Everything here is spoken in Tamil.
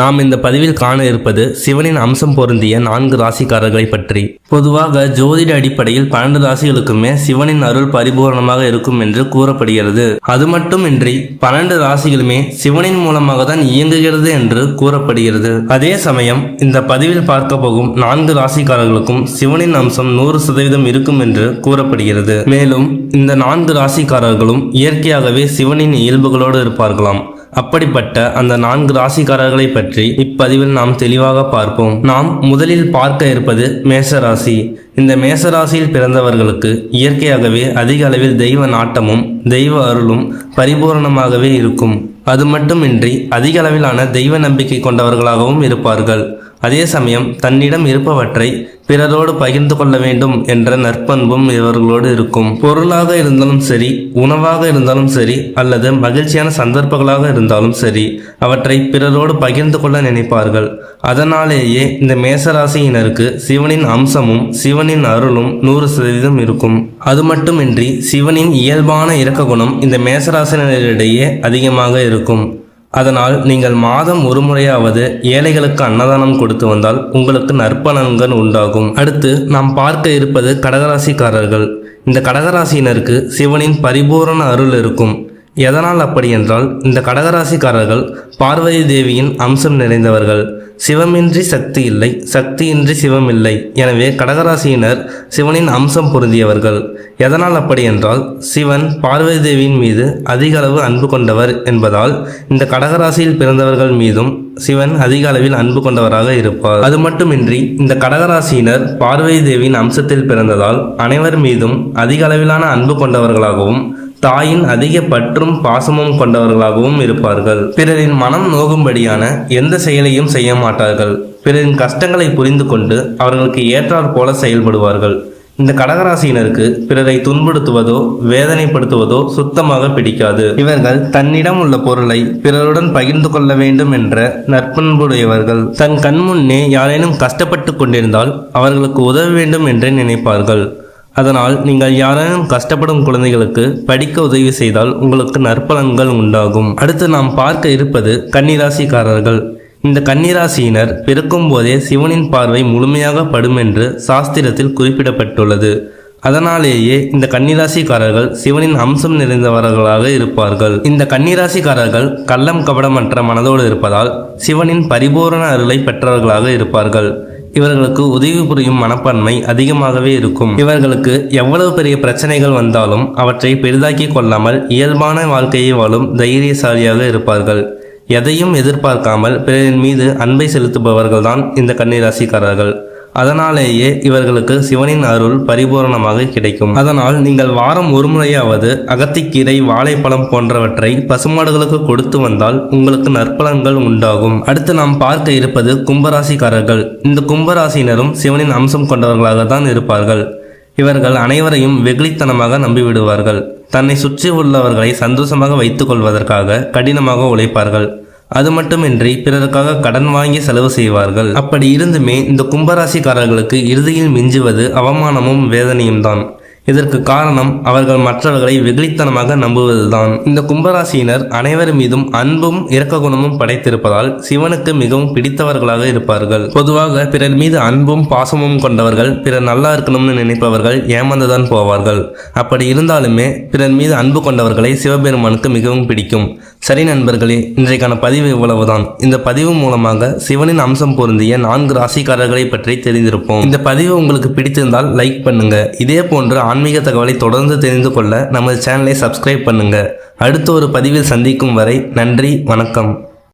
நாம் இந்த பதிவில் காண இருப்பது சிவனின் அம்சம் பொருந்திய நான்கு ராசிக்காரர்களை பற்றி. பொதுவாக ஜோதிட அடிப்படையில் பன்னெண்டு ராசிகளுக்குமே சிவனின் அருள் பரிபூரணமாக இருக்கும் என்று கூறப்படுகிறது. அது மட்டுமின்றி பன்னெண்டு ராசிகளுமே சிவனின் மூலமாக தான் இயங்குகிறது என்று கூறப்படுகிறது. அதே சமயம் இந்த பதிவில் பார்க்க போகும் நான்கு ராசிக்காரர்களுக்கும் சிவனின் அம்சம் நூறு சதவீதம் இருக்கும் என்று கூறப்படுகிறது. மேலும் இந்த நான்கு ராசிக்காரர்களும் இயற்கையாகவே சிவனின் இயல்புகளோடு இருப்பார்களாம். அப்படிப்பட்ட அந்த நான்கு ராசிக்காரர்களை பற்றி இப்பதிவில் நாம் தெளிவாக பார்ப்போம். நாம் முதலில் பார்க்க இருப்பது மேச ராசி இந்த மேச ராசியில் பிறந்தவர்களுக்கு இயற்கையாகவே அதிக அளவில் தெய்வ நாட்டமும் தெய்வ அருளும் பரிபூரணமாகவே இருக்கும். அது மட்டுமின்றி அதிக அளவிலான தெய்வ நம்பிக்கை கொண்டவர்களாகவும் இருப்பார்கள். அதே சமயம் தன்னிடம் இருப்பவற்றை பிறரோடு பகிர்ந்து கொள்ள வேண்டும் என்ற நற்பண்பும் இவர்களோடு இருக்கும். பொருளாக இருந்தாலும் சரி உணவாக இருந்தாலும் சரி அல்லது மகிழ்ச்சியான சந்தர்ப்பங்களாக இருந்தாலும் சரி அவற்றை பிறரோடு பகிர்ந்து கொள்ள நினைப்பார்கள். அதனாலேயே இந்த மேசராசியினருக்கு சிவனின் அம்சமும் சிவனின் அருளும் நூறு சதவீதம் இருக்கும். அது மட்டுமின்றி சிவனின் இயல்பான இரக்க குணம் இந்த மேசராசினரிடையே அதிகமாக இருக்கும். அதனால் நீங்கள் மாதம் ஒரு முறையாவது ஏழைகளுக்கு அன்னதானம் கொடுத்து வந்தால் உங்களுக்கு நற்பலன்கள் உண்டாகும். அடுத்து நாம் பார்க்க இருப்பது கடகராசிக்காரர்கள். இந்த கடகராசியினருக்கு சிவனின் பரிபூரண அருள் இருக்கும். எதனால் அப்படி என்றால் இந்த கடகராசிக்காரர்கள் பார்வதி தேவியின் அம்சம் நிறைந்தவர்கள். சிவமின்றி சக்தி இல்லை சக்தியின்றி சிவம் இல்லை. எனவே கடகராசியினர் சிவனின் அம்சம் பொருந்தியவர்கள். எதனால் அப்படி என்றால் சிவன் பார்வதி தேவியின் மீது அதிக அளவு அன்பு கொண்டவர் என்பதால் இந்த கடகராசியில் பிறந்தவர்கள் மீதும் சிவன் அதிக அளவில் அன்பு கொண்டவராக இருப்பார். அது மட்டுமின்றி இந்த கடகராசியினர் பார்வதி தேவியின் அம்சத்தில் பிறந்ததால் அனைவர் மீதும் அதிக அளவிலான அன்பு கொண்டவர்களாகவும் தாயின் அதிக பற்றும் பாசமும் கொண்டவர்களாகவும் இருப்பார்கள். பிறரின் மனம் நோகும்படியான எந்த செயலையும் செய்ய மாட்டார்கள். பிறரின் கஷ்டங்களை புரிந்து கொண்டு அவர்களுக்கு ஏற்றாற் போல செயல்படுவார்கள். இந்த கடகராசியினருக்கு பிறரை துன்புறுத்துவதோ வேதனைப்படுத்துவதோ சுத்தமாக பிடிக்காது. இவர்கள் தன்னிடம் உள்ள பொருளை பிறருடன் பகிர்ந்து கொள்ள வேண்டும் என்ற நற்பண்புடையவர்கள். தன் கண்முன்னே யாரேனும் கஷ்டப்பட்டு கொண்டிருந்தால் அவர்களுக்கு உதவ வேண்டும் என்றே நினைப்பார்கள். அதனால் நீங்கள் யாரேனும் கஷ்டப்படும் குழந்தைகளுக்கு படிக்க உதவி செய்தால் உங்களுக்கு நற்பலன்கள் உண்டாகும். அடுத்து நாம் பார்க்க இருப்பது கன்னிராசிக்காரர்கள். இந்த கன்னிராசியினர் பிறக்கும் போதே சிவனின் பார்வை முழுமையாக படும் என்று சாஸ்திரத்தில் குறிப்பிடப்பட்டுள்ளது. அதனாலேயே இந்த கன்னிராசிக்காரர்கள் சிவனின் அம்சம் நிறைந்தவர்களாக இருப்பார்கள். இந்த கன்னிராசிக்காரர்கள் கள்ளம் கபடமற்ற மனதோடு இருப்பதால் சிவனின் பரிபூரண அருளை பெற்றவர்களாக இருப்பார்கள். இவர்களுக்கு உதவி புரியும் மனப்பான்மை அதிகமாகவே இருக்கும். இவர்களுக்கு எவ்வளவு பெரிய பிரச்சனைகள் வந்தாலும் அவற்றை பெரிதாக்கி கொள்ளாமல் இயல்பான வாழ்க்கையை வாழும் தைரியசாலியாக இருப்பார்கள். எதையும் எதிர்பார்க்காமல் பிறரின் மீது அன்பை செலுத்துபவர்கள்தான் இந்த கன்னிராசிக்காரர்கள். அதனாலேயே இவர்களுக்கு சிவனின் அருள் பரிபூரணமாக கிடைக்கும். அதனால் நீங்கள் வாரம் ஒரு முறையாவது அகத்திக்கீரை வாழைப்பழம் போன்றவற்றை பசுமாடுகளுக்கு கொடுத்து வந்தால் உங்களுக்கு நற்பலன்கள் உண்டாகும். அடுத்து நாம் பார்க்க இருப்பது கும்பராசிக்காரர்கள். இந்த கும்பராசினரும் சிவனின் அம்சம் கொண்டவர்களாக தான் இருப்பார்கள். இவர்கள் அனைவரையும் வெகுளித்தனமாக நம்பிவிடுவார்கள். தன்னை சுற்றி உள்ளவர்களை சந்தோஷமாக வைத்துக் கொள்வதற்காக கடினமாக உழைப்பார்கள். அது மட்டுமின்றி பிறருக்காக கடன் வாங்கி செலவு செய்வார்கள். அப்படி இருந்துமே இந்த கும்பராசிக்காரர்களுக்கு இறுதியில் மிஞ்சுவது அவமானமும் வேதனையும் தான். இதற்கு காரணம் அவர்கள் மற்றவர்களை வெகுளித்தனமாக நம்புவதுதான். இந்த கும்பராசியினர் அனைவர் மீதும் அன்பும் இரக்க குணமும் படைத்திருப்பதால் சிவனுக்கு மிகவும் பிடித்தவர்களாக இருப்பார்கள். பொதுவாக பிறர் மீது அன்பும் பாசமும் கொண்டவர்கள் பிறர் நல்லா இருக்கணும்னு நினைப்பவர்கள் ஏமாந்துதான் போவார்கள். அப்படி இருந்தாலுமே பிறர் மீது அன்பு கொண்டவர்களை சிவபெருமானுக்கு மிகவும் பிடிக்கும். சரி நண்பர்களே இன்றைக்கான பதிவு இவ்வளவுதான். இந்த பதிவு மூலமாக சிவனின் அம்சம் பொருந்திய நான்கு ராசிக்காரர்களை பற்றி தெரிந்திருப்போம். இந்த பதிவு உங்களுக்கு பிடித்திருந்தால் லைக் பண்ணுங்க. இதே போன்ற ஆன்மீக தகவலை தொடர்ந்து தெரிந்து கொள்ள நமது சேனலை சப்ஸ்கிரைப் பண்ணுங்க. அடுத்த ஒரு பதிவில் சந்திக்கும் வரை நன்றி வணக்கம்.